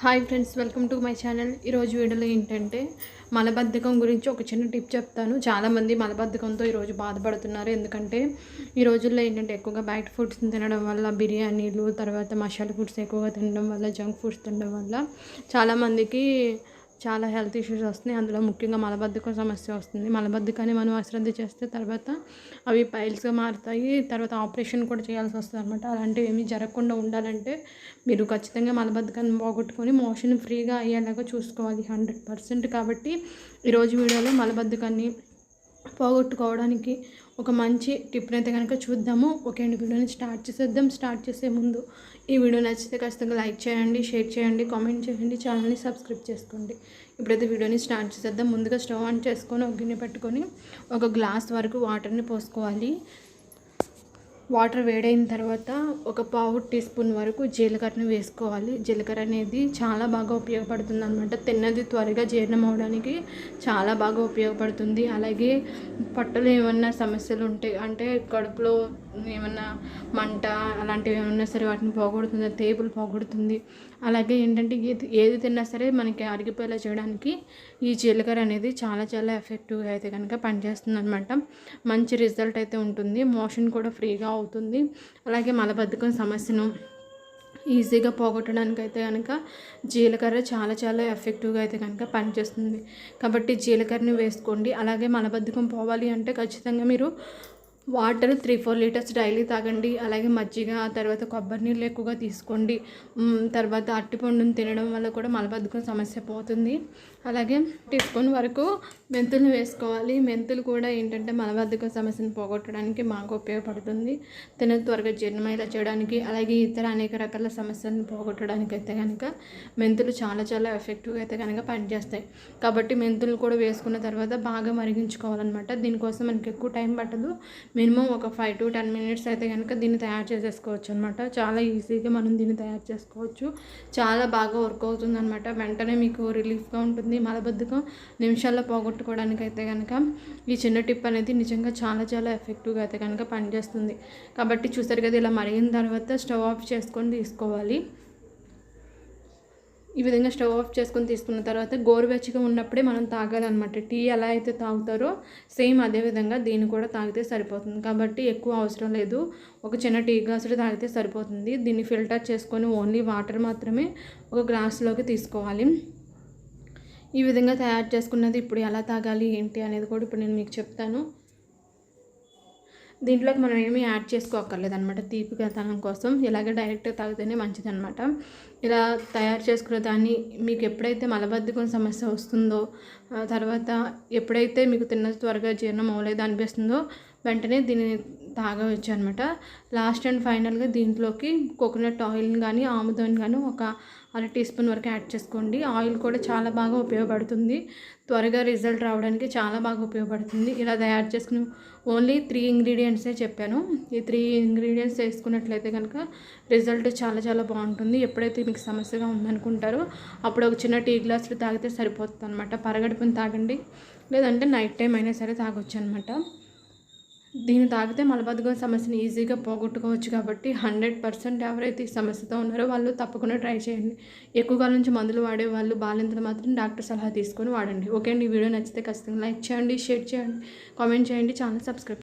Hi friends welcome to my channel. ఈరోజు వీడియోలో ఏంటంటే మలబద్ధకం గురించి ఒక చిన్న టిప్ చెప్తాను. చాలామంది మలబద్ధకంతో ఈరోజు బాధపడుతున్నారు. ఎందుకంటే ఈ రోజుల్లో ఏంటంటే ఎక్కువగా బయట ఫుడ్స్ తినడం వల్ల బిర్యానీలు తర్వాత మసాలా ఫుడ్స్ ఎక్కువగా తినడం వల్ల జంక్ ఫుడ్స్ తినడం వల్ల చాలామందికి చాలా హెల్త్ ఇష్యూస్ వస్తున్నాయి. అందులో ముఖ్యంగా మలబద్ధకం సమస్య వస్తుంది. మలబద్ధకాన్ని మనం అశ్రద్ధ చేస్తే తర్వాత అవి పైల్స్గా మారుతాయి. తర్వాత ఆపరేషన్ కూడా చేయాల్సి వస్తుంది అనమాట అలాంటివి ఏమీ జరగకుండా ఉండాలంటే మీరు ఖచ్చితంగా మలబద్ధకాన్ని పోగొట్టుకొని మోషన్ ఫ్రీగా అయ్యేలాగా చూసుకోవాలి. హండ్రెడ్ పర్సెంట్ కాబట్టి ఈరోజు వీడియోలో మలబద్ధకాన్ని పోగొట్టుకోవడానికి ఒక మంచి టిప్ని అయితే కనుక చూద్దాము. ఓకే అండి వీడియోని స్టార్ట్ చేసేద్దాం. స్టార్ట్ చేసే ముందు ఈ వీడియో నచ్చితే ఖచ్చితంగా లైక్ చేయండి షేర్ చేయండి కామెంట్ చేయండి ఛానల్ని సబ్స్క్రైబ్ చేసుకోండి. ఇప్పుడైతే వీడియోని స్టార్ట్ చేసేద్దాం. ముందుగా స్టవ్ ఆన్ చేసుకొని ఒక గిన్నె పెట్టుకొని ఒక గ్లాస్ వరకు వాటర్ని పోసుకోవాలి. వాటర్ వేడైన తర్వాత ఒక పావు టీ స్పూన్ వరకు జీలకర్రని వేసుకోవాలి. జీలకర్ర అనేది చాలా బాగా ఉపయోగపడుతుంది అనమాట తిన్నది త్వరగా జీర్ణం అవడానికి చాలా బాగా ఉపయోగపడుతుంది. అలాగే పట్టులో ఏమన్నా సమస్యలు ఉంటాయి అంటే కడుపులో ఏమన్నా మంట అలాంటివి ఏమన్నా సరే వాటిని పోగొడుతుంది తేపులు పోగొడుతుంది. అలాగే ఏంటంటే ఏది ఏది తిన్నా సరే మనకి అరిగిపోయేలా చేయడానికి ఈ జీలకర్ర అనేది చాలా చాలా ఎఫెక్టివ్గా అయితే కనుక పనిచేస్తుంది అనమాట మంచి రిజల్ట్ అయితే ఉంటుంది. మోషన్ కూడా ఫ్రీగా అవుతుంది. అలాగే మలబద్ధకం సమస్యను ఈజీగా పోగొట్టడానికి అయితే కనుక జీలకర్ర చాలా చాలా ఎఫెక్టివ్గా అయితే కనుక పనిచేస్తుంది. కాబట్టి జీలకర్రని వేసుకోండి. అలాగే మలబద్ధకం పోవాలి అంటే ఖచ్చితంగా మీరు water three four litres daily తాగండి. అలాగే మజ్జిగ ఆ తర్వాత కొబ్బరి నీళ్ళు ఎక్కువగా తీసుకోండి. తర్వాత అట్టిపండును తినడం వల్ల కూడా మలబద్ధకం సమస్య పోతుంది. అలాగే టీ వరకు మెంతులు వేసుకోవాలి. మెంతులు కూడా ఏంటంటే మలబద్ధకం సమస్యను పోగొట్టడానికి మాకు ఉపయోగపడుతుంది. తిన త్వరగా జీర్ణమయ్యేలా చేయడానికి అలాగే ఇతర అనేక రకాల సమస్యలను పోగొట్టడానికి అయితే కనుక మెంతులు చాలా చాలా ఎఫెక్టివ్గా అయితే కనుక పనిచేస్తాయి. కాబట్టి మెంతులు కూడా వేసుకున్న తర్వాత బాగా మరిగించుకోవాలన్నమాట. దీనికోసం మనకి ఎక్కువ టైం పట్టదు. మినిమం ఒక ఫైవ్ టు టెన్ మినిట్స్ అయితే కనుక దీన్ని తయారు చేసేసుకోవచ్చు అనమాట చాలా ఈజీగా మనం దీన్ని తయారు చేసుకోవచ్చు. చాలా బాగా వర్క్ అవుతుంది అనమాట వెంటనే మీకు రిలీఫ్గా ఉంటుంది. మలబద్ధకం నిమిషాల్లో పోగొట్టుకోవడానికి అయితే కనుక ఈ చిన్న టిప్ అనేది నిజంగా చాలా చాలా ఎఫెక్టివ్గా అయితే కనుక పనిచేస్తుంది. కాబట్టి చూసారు కదా ఇలా మరిగిన తర్వాత స్టవ్ ఆఫ్ చేసుకొని తీసుకోవాలి. ఈ విధంగా స్టవ్ ఆఫ్ చేసుకొని తీసుకున్న తర్వాత గోరువెచ్చగా ఉన్నప్పుడే మనం తాగాలన్నమాట. టీ ఎలా అయితే తాగుతారో సేమ్ అదే విధంగా దీన్ని కూడా తాగితే సరిపోతుంది. కాబట్టి ఎక్కువ అవసరం లేదు. ఒక చిన్న టీ గ్లాసులు తాగితే సరిపోతుంది. దీన్ని ఫిల్టర్ చేసుకొని ఓన్లీ వాటర్ మాత్రమే ఒక గ్లాస్లోకి తీసుకోవాలి. ఈ విధంగా తయారు చేసుకున్నది ఇప్పుడు ఎలా తాగాలి ఏంటి అనేది కూడా ఇప్పుడు నేను మీకు చెప్తాను. దీంట్లోకి మనం ఏమీ యాడ్ చేసుకోక్కర్లేదు అనమాట తీపిగతనం కోసం ఇలాగే డైరెక్ట్గా తాగితేనే మంచిదనమాట ఇలా తయారు చేసుకునే దాన్ని మీకు ఎప్పుడైతే మలబద్ధకం సమస్య వస్తుందో తర్వాత ఎప్పుడైతే మీకు తిన్న త్వరగా జీర్ణం అవ్వలేదు అనిపిస్తుందో వెంటనే దీన్ని తాగవచ్చు అనమాట లాస్ట్ అండ్ ఫైనల్గా దీంట్లోకి కోకోనట్ ఆయిల్ని కానీ ఆముదం కానీ ఒక అర టీ స్పూన్ వరకు యాడ్ చేసుకోండి. ఆయిల్ కూడా చాలా బాగా ఉపయోగపడుతుంది. త్వరగా రిజల్ట్ రావడానికి చాలా బాగా ఉపయోగపడుతుంది. ఇలా తయారు చేసుకుని ఓన్లీ త్రీ ఇంగ్రీడియంట్సే చెప్పాను. ఈ త్రీ ఇంగ్రీడియంట్స్ వేసుకున్నట్లయితే కనుక రిజల్ట్ చాలా చాలా బాగుంటుంది. ఎప్పుడైతే మీకు సమస్యగా ఉందనుకుంటారో అప్పుడు ఒక చిన్న టీ గ్లాసులు తాగితే సరిపోతుంది అనమాట పరగడుపుని తాగండి. లేదంటే నైట్ టైం అయినా సరే తాగొచ్చు అనమాట దీన్ని తాగితే మలబద్ధకం సమస్యని ఈజీగా పోగొట్టుకోవచ్చు కాబట్టి హండ్రెడ్ పర్సెంట్ ఎవరైతే ఈ సమస్యతో ఉన్నారో వాళ్ళు తప్పకుండా ట్రై చేయండి. ఎక్కువ కాలం నుంచి మందులు వాడే వాళ్ళు బాలింతలు మాత్రం డాక్టర్ సలహా తీసుకొని వాడండి. ఓకే అండి ఈ వీడియో నచ్చితే ఖచ్చితంగా లైక్ చేయండి షేర్ చేయండి కామెంట్ చేయండి ఛానల్ సబ్స్క్రైబ్